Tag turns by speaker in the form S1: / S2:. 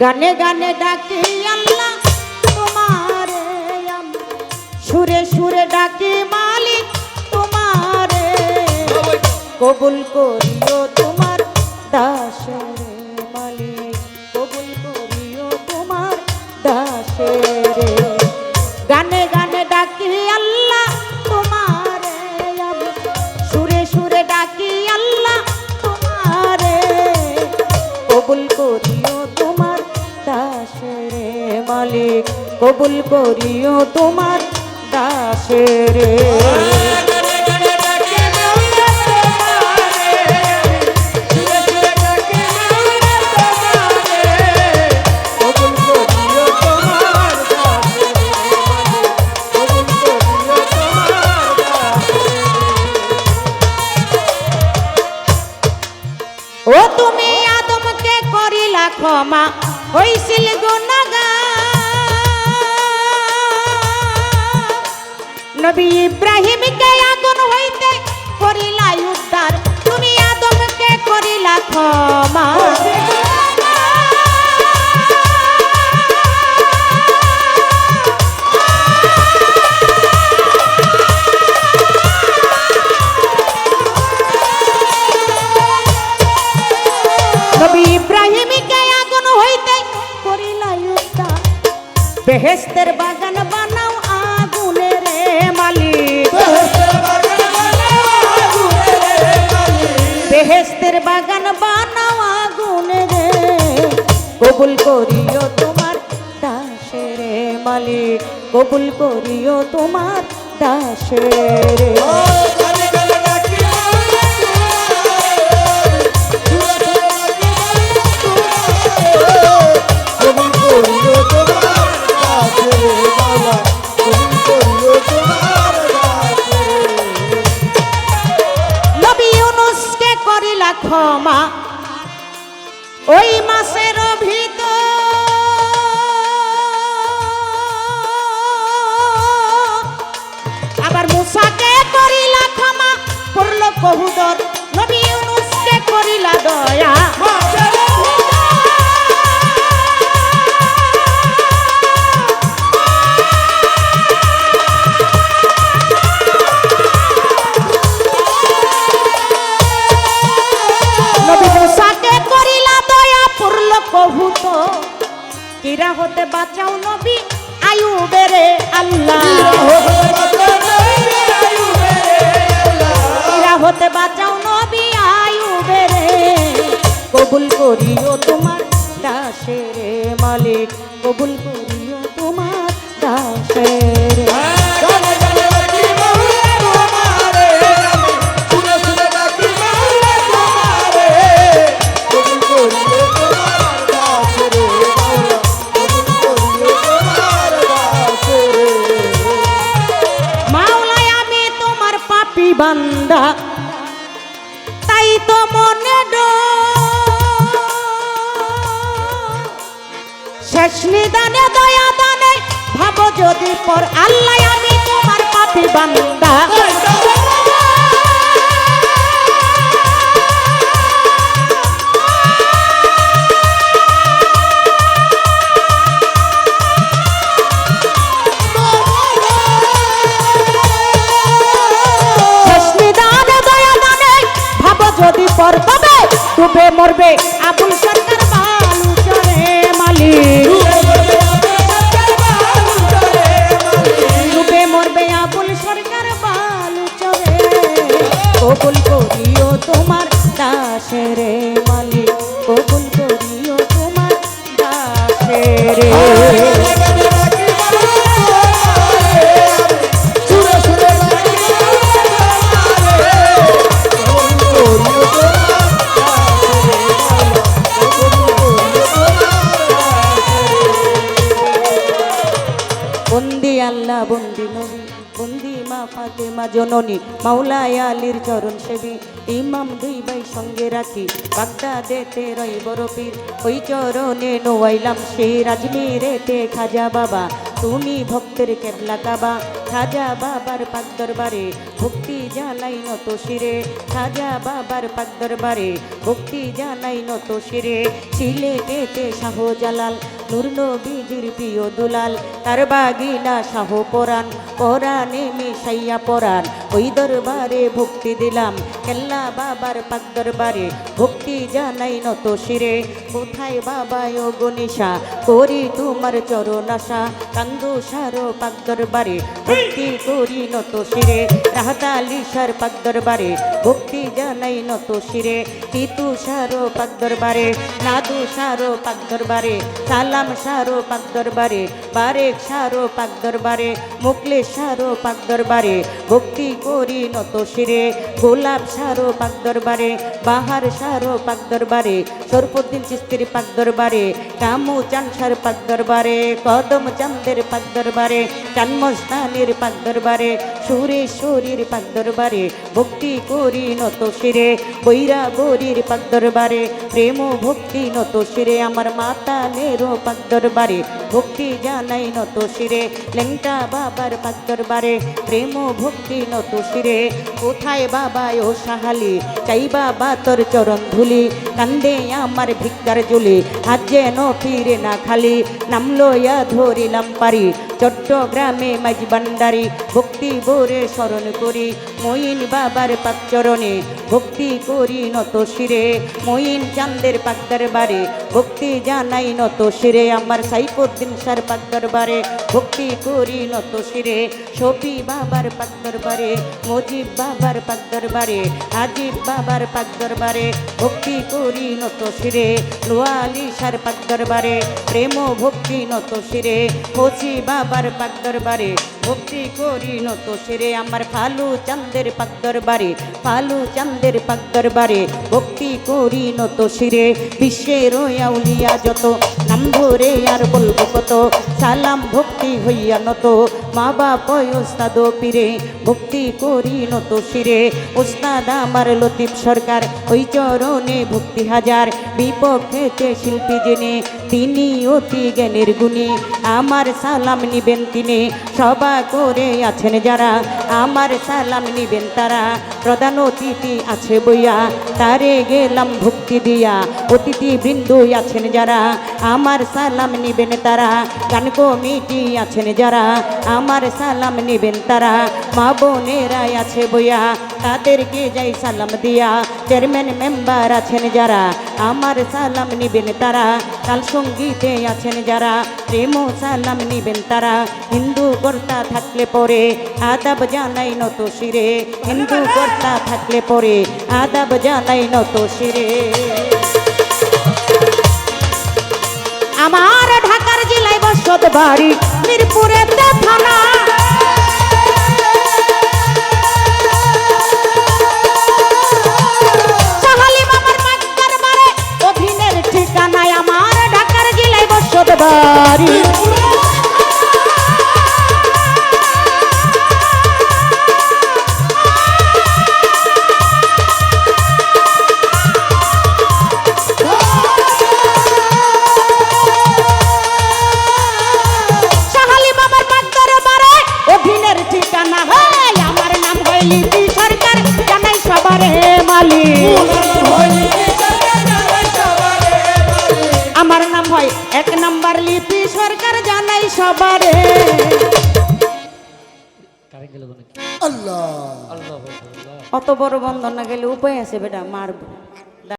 S1: গানে গানে ডাকি আল্লাহ তোমার সুরে সুরে ডাকি মালিক তোমার। কবুল করিও তোমার দাসের দাসের মালিক কবুল করিও তোমার দাসের ক্ষমা। হইছিল গুনাগা নবী ইব্রাহিমকে আগুন হইতে করিলা উদ্ধার তুমি আদমকে করিলা ক্ষমা। বেহেস্তের বাগান বানাও আগুনে রে মালিক। বেহেস্তের বাগান বানাও আগুনে রে কবুল করিও তোমার দাসের মালিক। কবুল করিও তোমার দাসের ওই মাসের ভিতর। আবার মুসাকে করিলা ক্ষমা করল কহুদর নবী ইউনুসকে করিলা দয়া। কিরা হতে বাঁচাও নবী আয়ু বেড়ে আল্লাহ। কিরা হতে বাঁচাও নবী আয়ু বেড়ে কবুল করিও তোমার দাসের মালিক কবুল করিও বান্দা তাই তো মনে। শেষ নিদানে দয়া দানে ভাবো যদি পর আল্লাহ আমি তোমার পাপি বান্দা ডুবে মরবে। আবুল সরকার বালু চরে মালিক ডুবে মরবে আবুল সরকার বালু চরে। কবুল করিও তোমার দাসের মালিক। জননী, মাওলায় আলীর চরণ সেবি, ইমাম দুই ভাই সঙ্গে রাখি, বাগদাদেতে রই বরফির, ওই চরণে নোয়াইলাম সে রাজমিরেতে খাজা বাবা। তুমি ভক্তের কেবলা কাবা, খাজা বাবার পাক দরবারে, ভক্তি জানাই নত শিরে, খাজা বাবার পাক দরবারে, ভক্তি জানাই নত শিরে সিলেটেতে শাহজালাল নূর নবীজির প্রিয় দুলাল, তার বাগিনা শাহ পরাণ, পরাণে মিশাইয়া পরাণ। ওই দরবারে ভক্তি দিলাম, কেল্লা বাবার পাক দরবারে। ভক্তি জানাই নত শিরে, কোথায় বাবা ও গনিশা করি তোমার চরণ আশা, কান্দু সারো পাক দরবারে। ভক্তি করি নত শিরে, রাহতালি সার পাক দরবারে। ভক্তি জানাই নত শিরে, তিতু সারো পাক দরবারে, নাদু সারো পাক দরবারে। সালাম সারো পাক দরবারে বারেক সারো পাক দরবারে মুকলে সারো পাক দরবারে ভক্তি করি নত শিরে গোলাপ সারো পাক দরবারে বাহার সারো পাক দরবারে সরফুদ্দিন চিস্তির পাক দরবারে কামু চানসার পাক দরবারে কদম চান্দের পাক দরবারে চান্মস্তানের পাক দরবারে সুরেশ্বরীর পাক দরবারে ভক্তি করি নত শিরে বৈরা গৌরীর পাক দরবারে প্রেম ভক্তি নত শিরে আমার মাতা নেরো পাক দরবারে ভক্তি জানাই নত শিরে, লেংটা বাবার পাক দরবারে প্রেম ভক্তি নত শিরে, কোথায় বাবা ও সাহালি? চাই বাবা তোর চরণ ধুলি, কান্দে আমার ভিক্ষার জুলি হাত ন ফিরে না খালি, নামলো ইয়া ধরিলাম পারি। চট্টগ্রামে মাঝ ভান্ডারি, ভক্তি বোরে স্মরণ করি। মইন বাবার পাকচরণে ভক্তি করি নত শিরে। মইন চান্দের পাকদার বারে ভক্তি জানাই নত শিরে। আমার সাইফুদ্দিন সার পাকদার দরবারে ভক্তি করি নত শিরে শফি বাবার পাক দরবারে, মজিব বাবার পাক দরবারে আজিব বাবার পাক দরবারে, ভক্তি করি নত শিরে, লোয়ালি সার পাক দরবারে, প্রেম ভক্তি নত শিরে কচি বাবার পাক দরবারে, ভক্তি করি নত শিরে, আমার ফালু চান্দের পাক দরবারে, ফালু চান্দের পাক দরবারে, ভক্তি করি নত শিরে, বিশ্বের আউলিয়া যত ধরে আর বলব কত? সালাম, ভক্তি হইয়া নত। মা বাপ, ওস্তাদ পীরে, ভক্তি করি নত শিরে। ওস্তাদ আমার লতিফ সরকার, ওই চরণে ভক্তি হাজার। বিপক্ষেতে শিল্পী জেনে তিনি অতি জ্ঞানের গুণী। আমার সালাম নিবেন তিনি। সভা করে আছেন যারা। আমার সালাম নিবেন তারা। প্রধান অতিথি আছে বইয়া। তারে গেলাম ভক্তি দিয়া। অতিথি বৃন্দ আছেন যারা। আমার সালাম নিবেন তারা। গান কমিটি আছেন যারা। আমার সালাম নিবেন তারা। মা বোনেরা আছে বইয়া। তাদেরকে যাই সালাম দিয়া। চেয়ারম্যান মেম্বার আছেন যারা। আমার সালাম নিবেন তারা। কাল সঙ্গীতে আছেন যারা, প্রেম সালাম নিবেন তারা। হিন্দু কর্তা থাকলে পরে আদাব জানাই নত শিরে। হিন্দু কর্তা থাকলে পরে আদাব জানাই নত শিরে। আমার ঢাকার জেলায় বসত বাড়ি, মিরপুরে থানা। এক নম্বর লিপি সরকার জানাই সবারে।
S2: আল্লাহ।
S1: অত বড় বন্ধন না গেলে উপায় আছে বেটা মারবো।